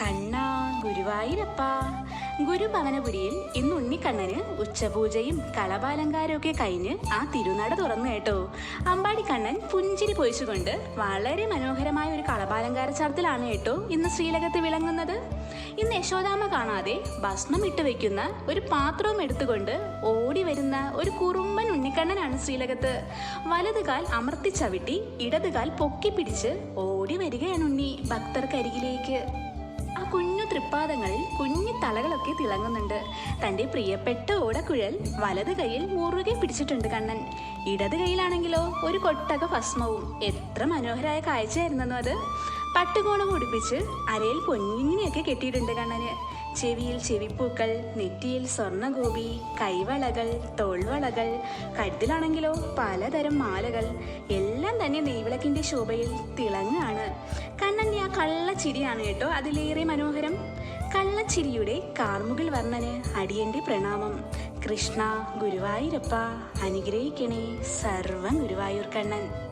കണ്ണാ ഗുരുവായൂരപ്പ. ഗുരുഭവനപുരിയിൽ ഇന്ന് ഉണ്ണിക്കണ്ണന് ഉച്ചപൂജയും കളപാലങ്കാരം ഒക്കെ കഴിഞ്ഞ് ആ തിരുനട തുറന്നു കേട്ടോ. അമ്പാടി കണ്ണൻ പുഞ്ചിരി പൊയിച്ചുകൊണ്ട് വളരെ മനോഹരമായ ഒരു കളപാലങ്കാര ചർത്തിലാണ് കേട്ടോ ഇന്ന് ശ്രീലകത്ത് വിളങ്ങുന്നത്. ഇന്ന് യശോദാമ കാണാതെ ഭസ്മം ഇട്ട് വെക്കുന്ന ഒരു പാത്രവും എടുത്തുകൊണ്ട് ഓടി വരുന്ന ഒരു കുറുമ്പൻ ഉണ്ണിക്കണ്ണനാണ് ശ്രീലകത്ത് വലത് കാൽ അമർത്തി ചവിട്ടി ഇടത് കാൽ പൊക്കി പിടിച്ച് ഓടി വരികയാണ് ഉണ്ണി ഭക്തർക്കരികിലേക്ക് ആ കുഞ്ഞു തൃപ്പാദങ്ങളിൽ കുഞ്ഞു തലകളൊക്കെ തിളങ്ങുന്നുണ്ട്. തന്റെ പ്രിയപ്പെട്ട ഓടക്കുഴൽ വലത് കൈയിൽ മുറുകെ പിടിച്ചിട്ടുണ്ട് കണ്ണൻ. ഇടത് കൈയിലാണെങ്കിലോ ഒരു കൊട്ടക ഭസ്മവും. എത്ര മനോഹരമായ കാഴ്ചയായിരുന്നു അത്. പട്ടുകോണം ഉടുപ്പിച്ച് അരയിൽ പൊന്നിനെയൊക്കെ കെട്ടിയിട്ടുണ്ട് കണ്ണന്. ചെവിയിൽ ചെവിപ്പൂക്കൾ നെറ്റിയിൽ സ്വർണഗോപി കൈവളകൾ തോൾവളകൾ കഴുത്തിലാണെങ്കിലോ പലതരം മാലകൾ. എല്ലാം തന്നെ നെയ്വിളക്കിന്റെ ശോഭയിൽ തിളങ്ങാണ്. കണ്ണന്റെ ആ കള്ളച്ചിരിയാണ് കേട്ടോ അതിലേറെ മനോഹരം. കള്ളച്ചിരിയുടെ കാർമുകിൽ വർണന് അടിയന്റെ പ്രണാമം. കൃഷ്ണ ഗുരുവായൂരപ്പ അനുഗ്രഹിക്കണേ സർവം ഗുരുവായൂർ കണ്ണൻ